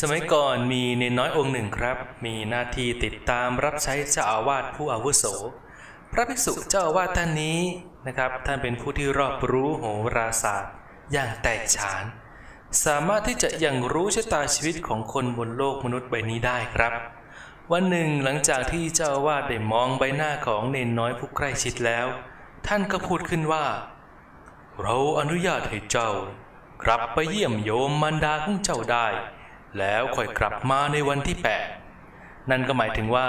สมัยก่อนมีเนนน้อยองค์หนึ่งครับ มีหน้าที่ติดตามรับใช้เจ้าอาวาสผู้อาวุโส พระภิกษุเจ้าอาวาสท่านนี้นะครับ ท่านเป็นผู้ที่รอบรู้โหราศาสตร์ อย่างแตกฉาน สามารถที่จะยังรู้ชะตาชีวิตของคนบนโลกมนุษย์ใบนี้ได้ครับ วันหนึ่งหลังจากที่เจ้าอาวาสได้มองใบหน้าของเนนน้อยผู้ใกล้ชิดแล้ว ท่านก็พูดขึ้นว่า เราอนุญาตให้เจ้า กลับไปเยี่ยมโยมมารดาของเจ้าได้ แล้วค่อยกลับมาในวันที่แปดนั่นก็หมายถึงว่า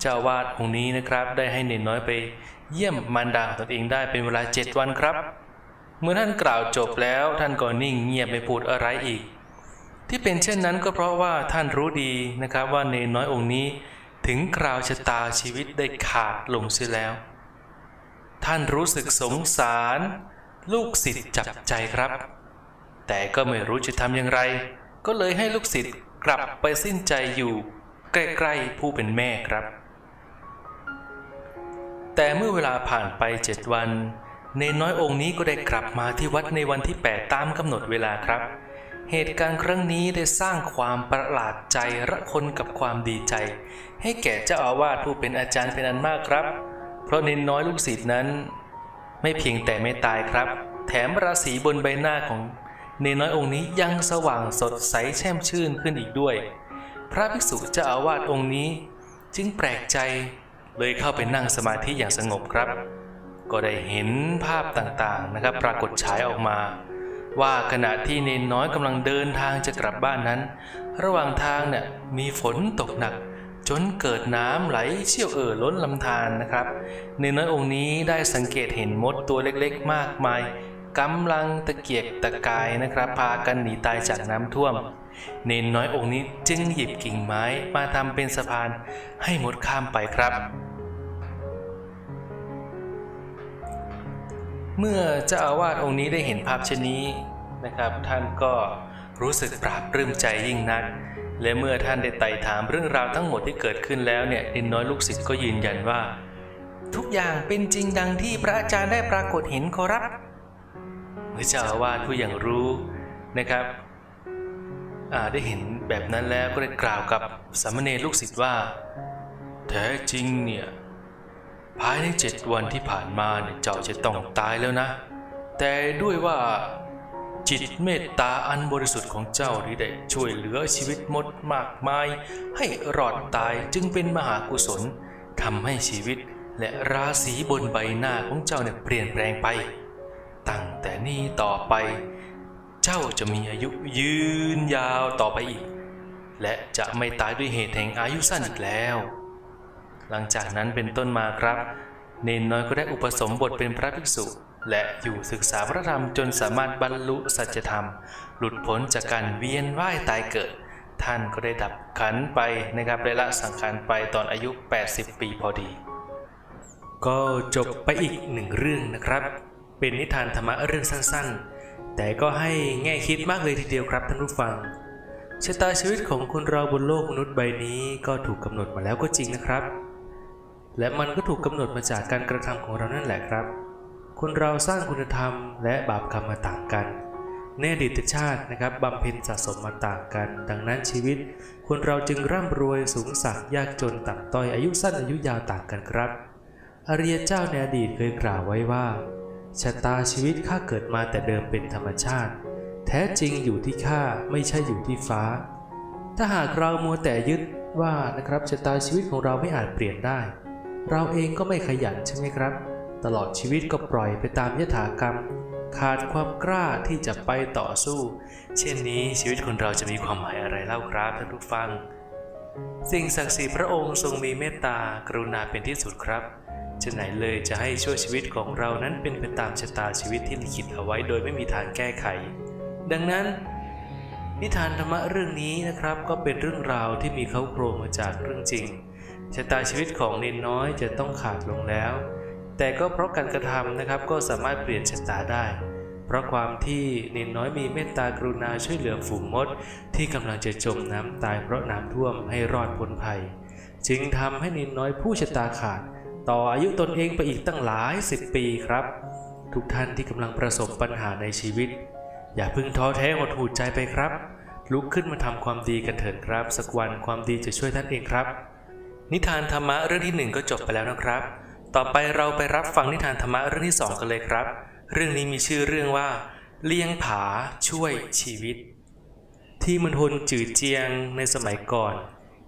เจ้าวาดองค์นี้นะครับ ได้ให้เนนน้อยไป เยี่ยมมารดาของตนเองได้เป็นเวลาเจ็ดวันครับ เมื่อท่านกล่าวจบแล้วท่านก็นิ่งเงียบไม่พูดอะไรอีก ที่เป็นเช่นนั้นก็เพราะว่าท่านรู้ดีนะครับว่าเนนน้อยองค์นี้ ถึงคราวชะตาชีวิตได้ขาดลงเสียแล้ว ท่านรู้สึกสงสาร ลูกศิษย์จับใจครับ แต่ก็ไม่รู้จะทำอย่างไร ก็เลยให้ลูกศิษย์กลับไปสิ้นใจอยู่ ใกล้ๆผู้เป็นแม่ครับ แต่เมื่อเวลาผ่านไปเจ็ดวันเนนน้อยองค์นี้ก็ได้กลับมาที่วัดในวันที่ 8 ตามกำหนดเวลาครับ เหตุการณ์ครั้งนี้ได้สร้างความประหลาดใจระคนกับความดีใจ ให้แก่เจ้าอาวาสผู้เป็นอาจารย์เป็นอันมากครับ เพราะเนนน้อยลูกศิษย์นั้น ไม่เพียงแต่ไม่ตายครับ แถมราศีบนใบหน้าของ เนน้อยองค์นี้ยังสว่างสดใสแช่มชื่นขึ้นอีกด้วย พระภิกษุเจ้าอาวาสองค์นี้ จึงแปลกใจเลยเข้าไปนั่งสมาธิอย่างสงบครับ ก็ได้เห็นภาพต่างๆนะครับ ปรากฏฉายออกมา ว่าขณะที่เนนน้อยกำลังเดินทางจะกลับบ้านนั้น ระหว่างทางเนี่ยมีฝนตกหนักจนเกิดน้ำไหลเชี่ยวเอ่อล้นลำธารนะครับ เนนน้อยองค์นี้ได้สังเกตเห็นมดตัวเล็กๆ มากมาย กำลังตะเกียกตะกายนะครับ พากันหนีตายจากน้ำท่วม เนนน้อยองค์นี้จึงหยิบกิ่งไม้มาทำเป็นสะพานให้มดข้ามไปครับ เมื่อเจ้าอาวาสองค์นี้ได้เห็นภาพเช่นนี้นะครับ ท่านก็รู้สึกปราบปลื้มใจยิ่งนัก และเมื่อท่านได้ไต่ถามเรื่องราวทั้งหมดที่เกิดขึ้นแล้วเนี่ยเนนน้อยลูกศิษย์ก็ยืนยันว่า ทุกอย่างเป็นจริงดังที่พระอาจารย์ได้ปรากฏเห็นขอรับ เมื่อเจ้าอาวาสผู้อย่างรู้นะครับได้เห็นแบบนั้นแล้วก็ได้กล่าวกับสามเณรลูกศิษย์ว่า แท้จริงเนี่ยภายในเจ็ดวันที่ผ่านมาเนี่ยเจ้าจะต้องตายแล้วนะ แต่ด้วยว่าจิตเมตตาอันบริสุทธิ์ของเจ้าที่ได้ช่วยเหลือชีวิตมดมากมาย ให้รอดตายจึงเป็นมหากุศลทำให้ชีวิตและราศีบนใบหน้าของเจ้าเนี่ยเปลี่ยนแปลงไป ตั้งแต่นี้ต่อไป เจ้าจะมีอายุยืนยาวต่อไปอีก และจะไม่ตายด้วยเหตุแห่งอายุสั้นอีกแล้ว หลังจากนั้นเป็นต้นมาครับ เนนน้อยก็ได้อุปสมบทเป็นพระภิกษุ และอยู่ศึกษาพระธรรมจนสามารถบรรลุสัจธรรม หลุดพ้นจากการเวียนว่ายตายเกิด ท่านก็ได้ดับขันไปนะครับได้ละสังขารไปตอนอายุ 80 ปีพอดีก็จบไปอีกหนึ่งเรื่องนะครับ เป็นนิทานธรรมะเรื่องสั้นๆ แต่ก็ให้แง่คิดมากเลยทีเดียวครับท่านผู้ฟัง ชะตาชีวิตของคนเราบนโลกมนุษย์ใบนี้ก็ถูกกำหนดมาแล้วก็จริงนะครับ และมันก็ถูกกำหนดมาจากการกระทำของเรานั่นแหละครับ คนเราสร้างคุณธรรมและบาปกรรมมาต่างกันในอดีตชาตินะครับบำเพ็ญสะสมมาต่างกัน ดังนั้นชีวิต คนเราจึงร่ำรวยสูงสักยากจนต่ำต้อยอายุสั้นอายุยาวต่างกันครับ อริยเจ้าในอดีตเคยกล่าวไว้ว่า ชะตาชีวิตข้าเกิดมาแต่เดิมเป็นธรรมชาติ แท้จริงอยู่ที่ข้าไม่ใช่อยู่ที่ฟ้า ถ้าหากเรามัวแต่ยึดว่านะครับชะตาชีวิตของเราไม่อาจเปลี่ยนได้ เราเองก็ไม่ขยันใช่ไหมครับ ตลอดชีวิตก็ปล่อยไปตามยถากรรม ขาดความกล้าที่จะไปต่อสู้ เช่นนี้ชีวิตคนเราจะมีความหมายอะไรเล่าครับท่านผู้ฟัง สิ่งศักดิ์สิทธิ์พระองค์ทรงมีเมตตากรุณาเป็นที่สุดครับ จะไหนเลยจะให้ช่วยชีวิตของเรานั้นเป็นไปตามชะตาชีวิตที่ลิขิตเอาไว้โดยไม่มีทางแก้ไข ดังนั้น นิทานธรรมะเรื่องนี้นะครับ ก็เป็นเรื่องราวที่มีเขาโครงมาจากเรื่องจริงชะตาชีวิตของเนนน้อยจะต้องขาดลงแล้ว แต่ก็เพราะการกระทำนะครับก็สามารถเปลี่ยนชะตาได้ เพราะความที่เนนน้อยมีเมตตากรุณาช่วยเหลือฝูงมด ที่กำลังจะจมน้ำตายเพราะน้ำท่วมให้รอดพ้นภัย จึงทำให้เนนน้อยผู้ชะตาขาด ต่ออายุตนเองไปอีกตั้งหลายสิบปีครับ ทุกท่านที่กำลังประสบปัญหาในชีวิต อย่าเพิ่งท้อแท้หดหู่ใจไปครับ ลุกขึ้นมาทำความดีกันเถิดครับ สักวันความดีจะช่วยท่านเองครับ นิทานธรรมะเรื่องที่หนึ่งก็จบไปแล้วนะครับ ต่อไปเราไปรับฟังนิทานธรรมะเรื่องที่สองกันเลยครับ เรื่องนี้มีชื่อเรื่องว่า เลี้ยงผาช่วยชีวิต ที่มณฑลจือเจียงในสมัยก่อน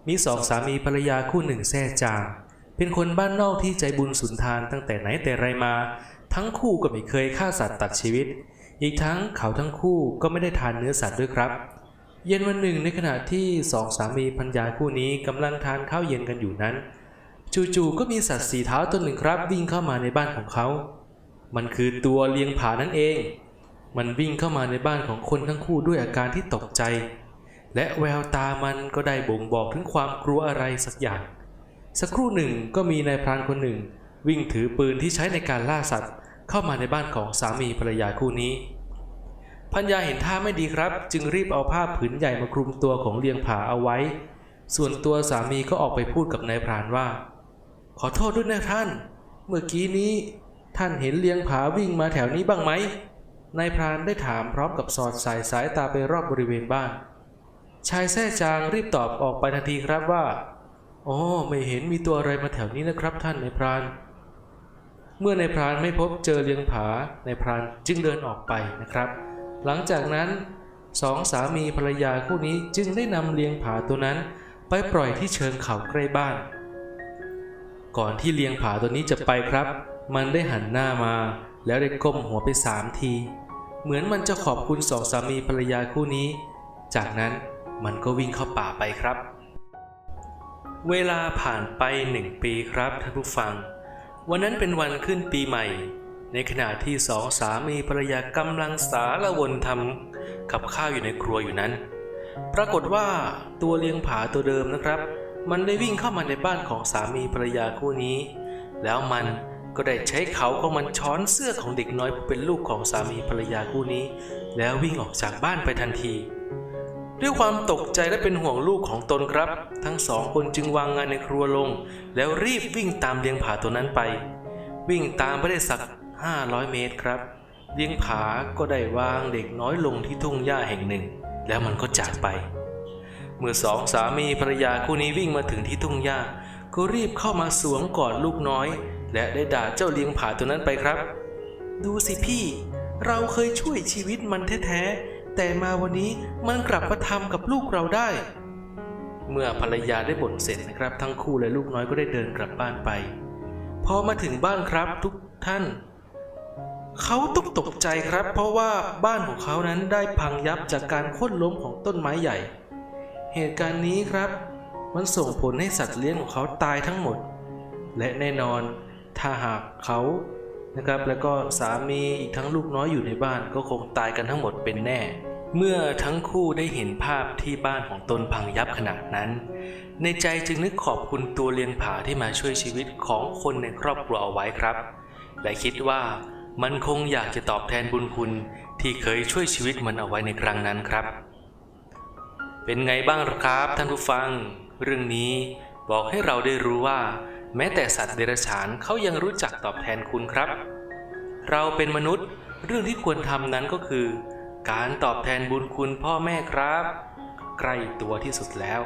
มีสองสามีภรรยาคู่หนึ่งแซ่จาง เป็นคนบ้านนอกที่ใจบุญสุนทานตั้งแต่ไหนแต่ไรมา ทั้งคู่ก็ไม่เคยฆ่าสัตว์ตัดชีวิต อีกทั้งเขาทั้งคู่ก็ไม่ได้ทานเนื้อสัตว์ด้วยครับ เย็นวันหนึ่งในขณะที่สองสามีพัญญาคู่นี้กำลังทานข้าวเย็นกันอยู่นั้น จู่ๆก็มีสัตว์สีเท้าตัวหนึ่งครับ วิ่งเข้ามาในบ้านของเขา มันคือตัวเลียงผานั่นเอง มันวิ่งเข้ามาในบ้านของคนทั้งคู่ด้วยอาการที่ตกใจและแววตามันก็ได้บ่งบอกถึงความกลัวอะไรสักอย่าง สักครู่หนึ่งก็มีนายพรานคนหนึ่ง วิ่งถือปืนที่ใช้ในการล่าสัตว์ เข้ามาในบ้านของสามีภรรยาคู่นี้พัญญาเห็นท่าไม่ดีครับ จึงรีบเอาผ้าผืนใหญ่มาคลุมตัวของเลียงผาเอาไว้ ส่วนตัวสามีก็ออกไปพูดกับนายพรานว่า ขอโทษด้วยนะท่าน เมื่อกี้นี้ ท่านเห็นเลียงผาวิ่งมาแถวนี้บ้างไหมนายพรานได้ถามพร้อมกับสอดสายสายตาไปรอบบริเวณบ้าน ชายแท้จางรีบตอบออกไปทันทีครับว่า อ๋อ ไม่เห็นมีตัวอะไรมาแถวนี้นะครับท่านนายพราน เมื่อนายพรานไม่พบเจอเลียงผานายพรานจึงเดินออกไปนะครับ หลังจากนั้นสองสามีภรรยาคู่นี้จึงได้นำเลียงผาตัวนั้น ไปปล่อยที่เชิงเขาใกล้บ้าน ก่อนที่เลียงผาตัวนี้จะไปครับ มันได้หันหน้ามาแล้วได้ก้มหัวไปสามที เหมือนมันจะขอบคุณสองสามีภรรยาคู่นี้ จากนั้นมันก็วิ่งเข้าป่าไปครับ เวลาผ่านไปหนึ่งปีครับท่านผู้ฟัง วันนั้นเป็นวันขึ้นปีใหม่ ในขณะที่สองสามีภรรยากำลังสารวนทำกับข้าวอยู่ในครัวอยู่นั้น ปรากฏว่าตัวเลี้ยงผาตัวเดิมนะครับ มันได้วิ่งเข้ามาในบ้านของสามีภรรยาคู่นี้ แล้วมันก็ได้ใช้เขาของมันช้อนเสื้อของเด็กน้อยผู้เป็นลูกของสามีภรรยาคู่นี้ แล้ววิ่งออกจากบ้านไปทันที ด้วยความตกใจและเป็นห่วงลูกของตนครับ ทั้งสองคนจึงวางงานในครัวลง แล้วรีบวิ่งตามเลี้ยงผาตัวนั้นไป วิ่งตามไปได้สัก 500 เมตรครับ เลี้ยงผาก็ได้วางเด็กน้อยลงที่ทุ่งหญ้าแห่งหนึ่ง แล้วมันก็จากไป เมื่อสองสามีภรรยาคู่นี้วิ่งมาถึงที่ทุ่งหญ้าก็รีบเข้ามาสวมกอดลูกน้อย และได้ด่าเจ้าเลี้ยงผาตัวนั้นไปครับ ดูสิพี่ เราเคยช่วยชีวิตมันแท้ๆ แต่มาวันนี้มันกลับมาทำกับลูกเราได้ เมื่อภรรยาได้บ่นเสร็จนะครับ ทั้งคู่และลูกน้อยก็ได้เดินกลับบ้านไปพอมาถึงบ้านครับทุกท่าน เขาต้องตกใจครับ เพราะว่าบ้านของเขานั้นได้พังยับจากการโค่นล้มของต้นไม้ใหญ่ เหตุการณ์นี้ครับ มันส่งผลให้สัตว์เลี้ยงของเขาตายทั้งหมด และแน่นอนถ้าหากเขานะครับ แล้วก็สามีอีกทั้งลูกน้อยอยู่ในบ้านก็คงตายกันทั้งหมดเป็นแน่ เมื่อทั้งคู่ได้เห็นภาพที่บ้านของตนพังยับขนาดนั้น ในใจจึงนึกขอบคุณตัวเลียงผาที่มาช่วยชีวิตของคนในครอบครัวเอาไว้ครับ และคิดว่ามันคงอยากจะตอบแทนบุญคุณที่เคยช่วยชีวิตมันเอาไว้ในครั้งนั้นครับ เป็นไงบ้างครับท่านผู้ฟัง เรื่องนี้บอกให้เราได้รู้ว่า แม้แต่สัตว์เดรัจฉานเขายังรู้จักตอบแทนคุณครับ เราเป็นมนุษย์เรื่องที่ควรทำนั้นก็คือ การตอบแทนบุญคุณพ่อแม่ครับใกล้ตัวที่สุดแล้ว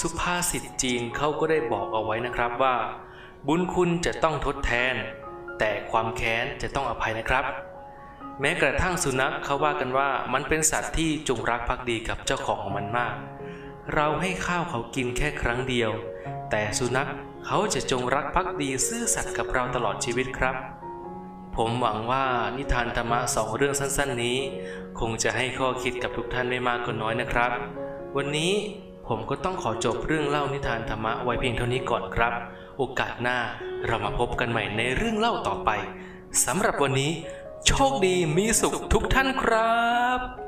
สุภาษิตจีนเขาก็ได้บอกเอาไว้นะครับว่า บุญคุณจะต้องทดแทน แต่ความแค้นจะต้องอภัยนะครับ แม้กระทั่งสุนัขเขาว่ากันว่ามันเป็นสัตว์ที่จงรักภักดีกับเจ้าของของมันมาก เราให้ข้าวเขากินแค่ครั้งเดียว แต่สุนัขเขาจะจงรักภักดีซื่อสัตย์กับเราตลอดชีวิตครับ ผมหวังว่านิทานธรรมะสองเรื่องสั้นๆนี้ คงจะให้ข้อคิดกับทุกท่านไม่มากก็น้อยนะครับ วันนี้ผมก็ต้องขอจบเรื่องเล่านิทานธรรมะไว้เพียงเท่านี้ก่อนครับ โอกาสหน้าเรามาพบกันใหม่ในเรื่องเล่าต่อไปสำหรับวันนี้ โชคดีมีสุขทุกท่านครับ